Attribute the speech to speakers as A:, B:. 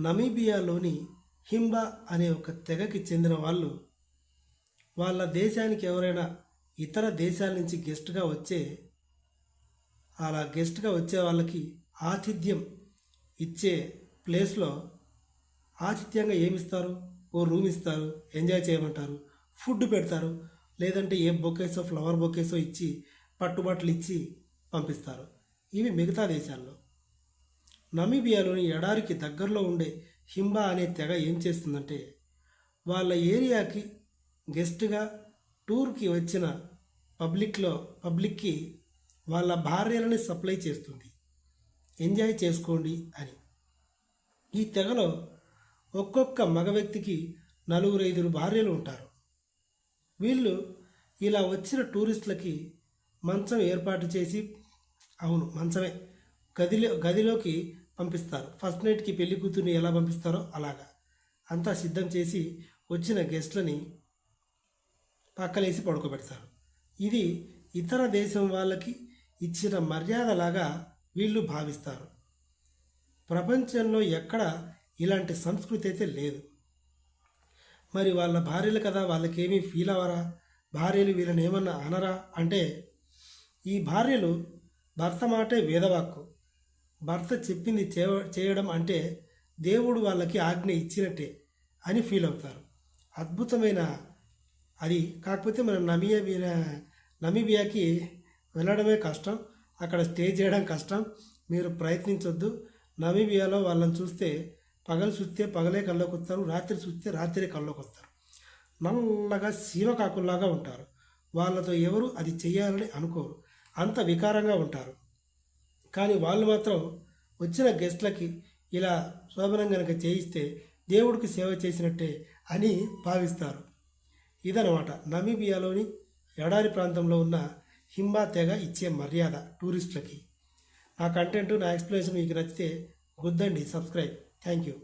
A: నమీబియాలోని హింబా అనే ఒక తెగకి చెందిన వాళ్ళు వాళ్ళ దేశానికి ఎవరైనా ఇతర దేశాల నుంచి గెస్ట్గా వచ్చే అలా గెస్ట్గా వచ్చే వాళ్ళకి ఆతిథ్యం ఇచ్చే ప్లేస్లో ఆతిథ్యంగా ఏమిస్తారు? ఓ రూమ్ ఇస్తారు ఎంజాయ్ చేయమంటారు ఫుడ్ పెడతారు లేదంటే ఏ బొకేసో ఫ్లవర్ బొకేసో ఇచ్చి పట్టుబట్టలు ఇచ్చి పంపిస్తారు. ఇవి మిగతా దేశాల్లో. నమీబియాలోని ఎడారికి దగ్గరలో ఉండే హింబా అనే తెగ ఏం చేస్తుందంటే వాళ్ళ ఏరియాకి గెస్ట్గా టూర్కి వచ్చిన పబ్లిక్లో పబ్లిక్కి వాళ్ళ భార్యలని సప్లై చేస్తుంది. ఎంజాయ్ చేసుకోండి అని. ఈ తెగలో ఒక్కొక్క మగ వ్యక్తికి నలుగురు ఐదుగురు భార్యలు ఉంటారు. వీళ్ళు ఇలా వచ్చిన టూరిస్టులకి మంచం ఏర్పాటు చేసి అవును మంచమే. గదిలో గదిలోకి పంపిస్తారు. ఫస్ట్ నైట్కి పెళ్ళి కూతుర్ని ఎలా పంపిస్తారో అలాగా. అంతా సిద్ధం చేసి వచ్చిన గెస్ట్లని పక్కలేసి పడుకోబెడతారు. ఇది ఇతర దేశం వాళ్ళకి ఇచ్చిన మర్యాదలాగా వీళ్ళు భావిస్తారు. ప్రపంచంలో ఎక్కడ ఇలాంటి సంస్కృతి అయితే లేదు. మరి వాళ్ళ భార్యలు కదా వాళ్ళకేమీ ఫీల్ అవ్వరా భార్యలు వీళ్ళని ఏమన్నా అనరా? అంటే ఈ భార్యలు భర్త మాటే వేదవాక్కు. భర్త చెప్పింది చేయ- చేయడం అంటే దేవుడు వాళ్ళకి ఆజ్ఞ ఇచ్చినట్టే అని ఫీల్ అవుతారు. అద్భుతమైన అది. కాకపోతే మనం నమియా నమీబియాకి వెళ్ళడమే కష్టం. అక్కడ స్టే చేయడం కష్టం. మీరు ప్రయత్నించొద్దు. నమీబియాలో వాళ్ళని చూస్తే పగలు చూస్తే పగలే కళ్ళకు వస్తారు రాత్రి చూస్తే రాత్రే కళ్ళకు వస్తారు నల్లగా సీమకాకుల్లాగా ఉంటారు. వాళ్ళతో ఎవరు అది చేయాలని అనుకోరు. అంత వికారంగా ఉంటారు. కానీ వాళ్ళు మాత్రం వచ్చిన గెస్ట్లకి ఇలా శోభనం కనుక చేయిస్తే దేవుడికి సేవ చేసినట్టే అని భావిస్తారు. ఇదనమాట నమీబియాలోని ఎడారి ప్రాంతంలో ఉన్న హింబా తెగ ఇచ్చే మర్యాద టూరిస్టులకి. నా కంటెంట్ నా ఎక్స్ప్లెనేషన్ మీకు నచ్చితే గుద్దండి సబ్స్క్రైబ్. Thank you.